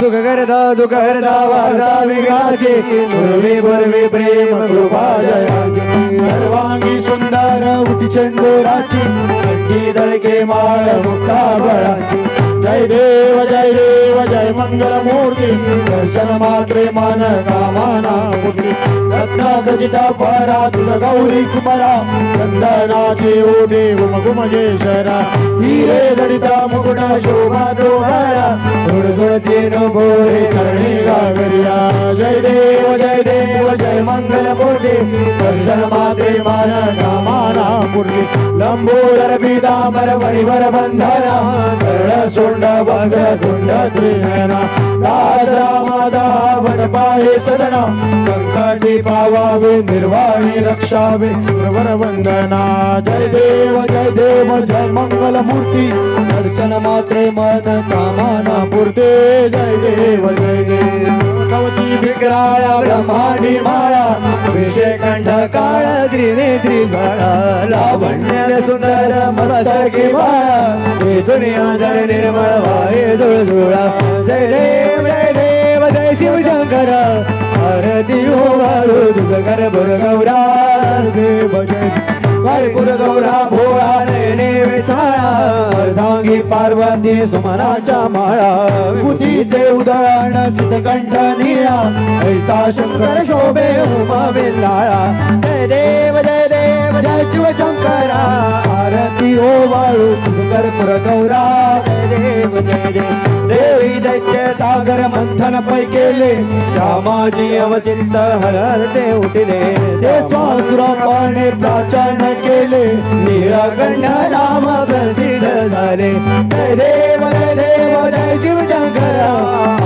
सुख करता दुःख करता वार्ता विघ्नाची पूर्वी पूर्वी प्रेम कृपा जया. सर्वांगी सुंदर उठी चंदुराची कंठी दळके माळ मुक्ता बळाची. जय देव जय देव जय मंगल मूर्ती दर्शन मात्रे मान कामाना मूर्ती रत्ना गजिता परा तुझ गौरी कुमरा चंदनाचे ओढे उम गुमजेशरा हिरे दडिता मुकुट शोभा दोहरा धुड थोड तीन भोरे करणे गागरिया जय देव जय देव जय मंगल मूर्ती दर्शन मा मन कामाना मूर्ती लंबोदर पीतांबर मणिवर बंधना. सरळ सोंड बंग तुंड त्रिनयना दास रामादा पाहे सदना कंकाटी पावावे निर्वाणी रक्षावे. गुरुवर वंदना जय देव जय देव जय मंगल मूर्ती दर्शन मात्रे मन कामाना पुरते. जय देव जय देव. भगवती विग्राया ब्रह्मांडी माया. विषय कंठ काळ त्रिनेत्री बाळा लावण्य सुंदर मस्तकी माया. हे दुनिया जर निर्मळ वाये जुळजुळा. जय देव जय शिव शंकर शिवशंकर आरती हो वाळू कर बुर गौरा देव जय. गौरा भोळा नयने वेसाळा अर्धांगी पार्वती सुमनाच्या माळा. विभूतीचे उदाहरण सिद्धकंठ निळा ऐसा शंकर शोभे उमा बेलाळा जय देव जय देव जय शिवशंकरा. आरती हो वाळू कर्पूर गौरा देव जय देव देवी दैत्य सागर मंथन पै केले. रामाजी अवचिंत हरते उठले. ते स्वासुरापाने प्राचन केले. निरागंड राम प्रसिद्ध झाले. देव देव जय शिव जय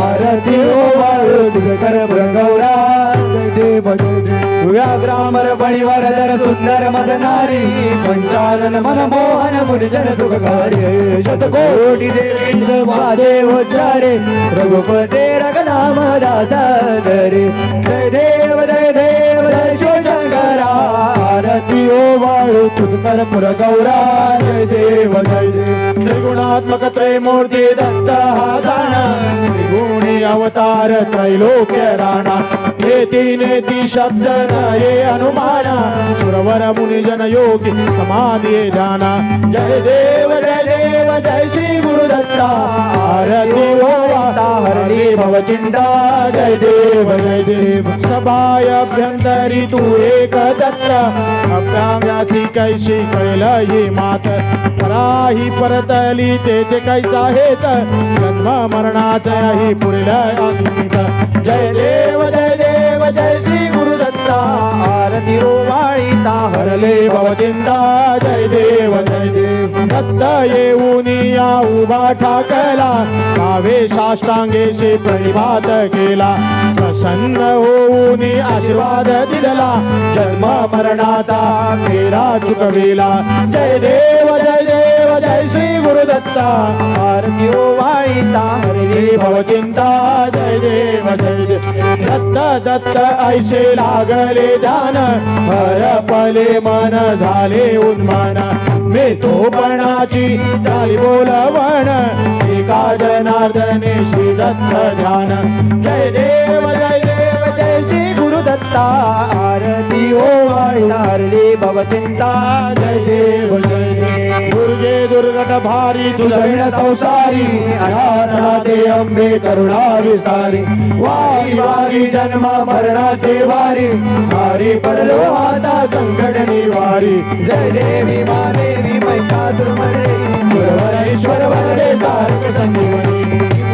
आरती हो वाळू कर गौरा जय देव जय देव व्याग्रामर बळीवर दर सुंदर मदनारी. पंचानन मनमोहन मुनिजन सुखकारी. शतकोटी देवी माझे रघुपते रघनाम दासा धरे जय देव जय देव जय शिवशंकरा आरती ओ वाळू तुझकर पुर गौरा. जय देव जय देव. त्रिगुणात्मक त्रैमूर्ती दत्त हा दाना त्रिगुणी अवतार त्रैलोक्य राणा. नेती नेती शब्द ये अनुमाना। सुरवर मुनिजन योगी समाधी जाना। जय देव जय देव जय श्री गुरुदत्ता आरती ओ वाता हरणी भवचिंता जय देव जय देव सभाय अभ्यंतरी तू एक दत्त। अभ्यासी कैशी कैल ये मात। पराही परतली तेथे कैसा हेत जन्म मरणाचा ही पुढील जय देव जय जय श्री गुरुदत्ता आरती रोवाळीता हरले भवचिंता जय देव जय देव. दत्त येऊन या उभा ठाकला. कावे साष्टांगेशी प्रणिपात केला. प्रसन्न होऊन आशीर्वाद दिला. जन्म मरणाचा फेरा चुकविला. जय देव जय देव. जय श्री गुरुदत्ता आरती ओवाळीता हरे भवचिंता जय देव जय देव दत्त दत्त ऐसे लागले ध्यान हरपले मन झाले उन्मान. मी तो पणाची झाली बोलवण एका जनार्दने श्री दत्त ध्यान. जय देव जय देव जय श्री गुरुदत्ता आरती ओ हरली भवचिंता जय देव जय दुर्गट भारी दुर्गण संसारी अनाथनाथे अंबे करुणा विस्तारी वारी वारी जन्म भरणा देवारी भारी पडलो आता संकट निवारी. जय देवी मा देवी महिषा सुरवर ईश्वर वरदे तारक संजीवनी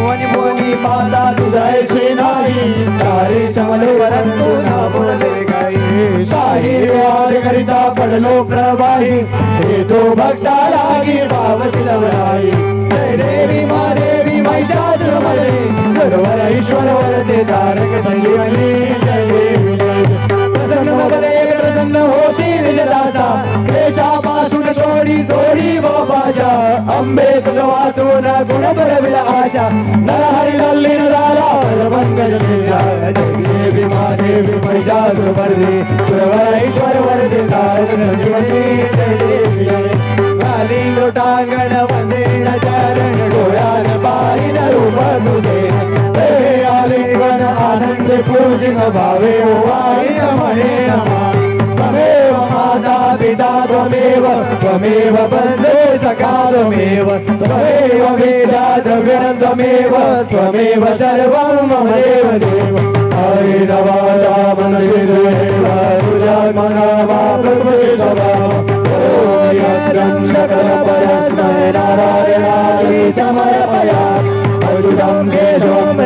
वनी मोनी माता दुधाय श्री नारी चारे चमले वरंतु करिता पडलो प्रवाही. हे तो भक्ता लागी भाव शिलवराई जय देवी मा देवी महिषासुरमर्दिनी गुरुवर ईश्वर वरदे तारक संजीवनी जोडी जोडी बाबाच्या आंबेत वाचून गुण बरविला आशा. नरहरी लल्ली झाला मंगल देवी महादेवी महिषासुर वर्दी सुरवरेश्वर वर्दी कालिंग टांगण मंदिर चरण डोळ्यान पाहिन रूप तुझे आलिंगन आनंद पूजन भावे वाईन म्हणे नमा त्वमेव वन्दे सकालमेव त्वमेव वेदाद्रव्यनन्दमेव त्वमेव सर्वं ममेव देव हरे नवादा मनसिदेव समर्पया अजुदं केशवं